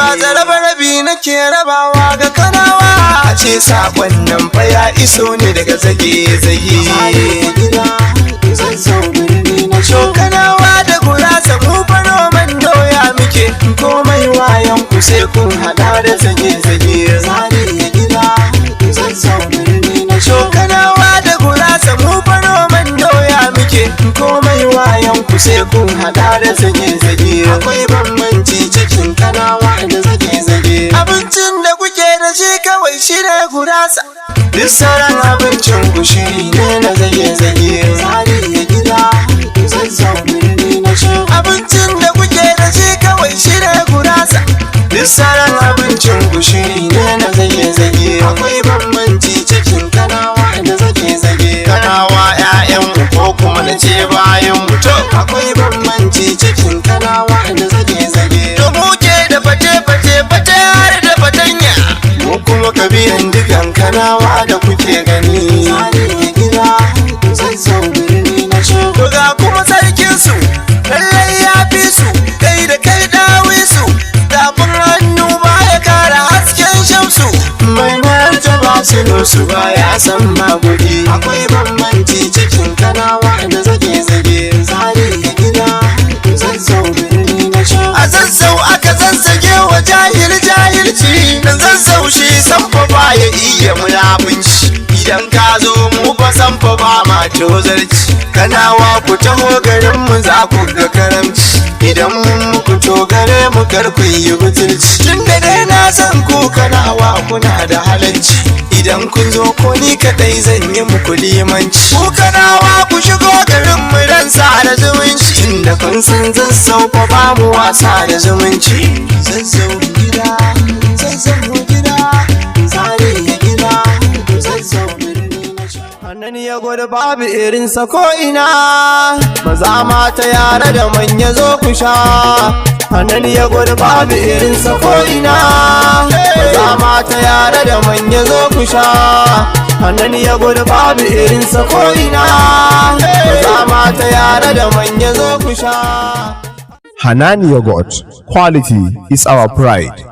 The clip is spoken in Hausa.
ga zaraba rabi nake rabawa ga kanawa. Ce saƙon nan fa ya iso ne daga zage zage. Shokanawa da gurasa mu faro man sai kun hada da zage zage. Shokanawa da gurasa mu faro man doya muke. Komai wayan ku sai kun hada da zage zage. Akwai bambanci ne gurasa duk sauran abincin ku shiri ne na zage zage. Abincin da kuke da shi kawai shi ne gurasa duk sauran abincin ku shiri ne dukan kanawa da kuke gani. To ga kuma sarkin su lallai ya fi su kai da kai dawi su tafin hannu ba ya kara hasken shamsu. Mai martaba su su ba ya san magudi akwai bambanci munafunci idan ka zo mu fa san fa ba ma tozarci. Kanawa ku taho garin mu za ku ga karamci. Idan mun muku to gare mu kar ku yi butulci. Tun da dai na san ku kanawa kuna da halanci idan kun zo ko ni kadai zan yi muku limanci. Ku kanawa ku shigo garin mu dan sa da zumunci inda kun san zazzau fa ba mu wasa da zumunci. Na sha Annan ya gwada babu irinsa ko'ina, maza mata yare da manya zo ku sha. Annan ya gwada babu irinsa ko'ina, maza mata yare da manya zo ku sha. Annan ya gwada babu irinsa ko'ina, maza mata yare da manya zo ku sha. Hanan Yogurt. Quality is our pride.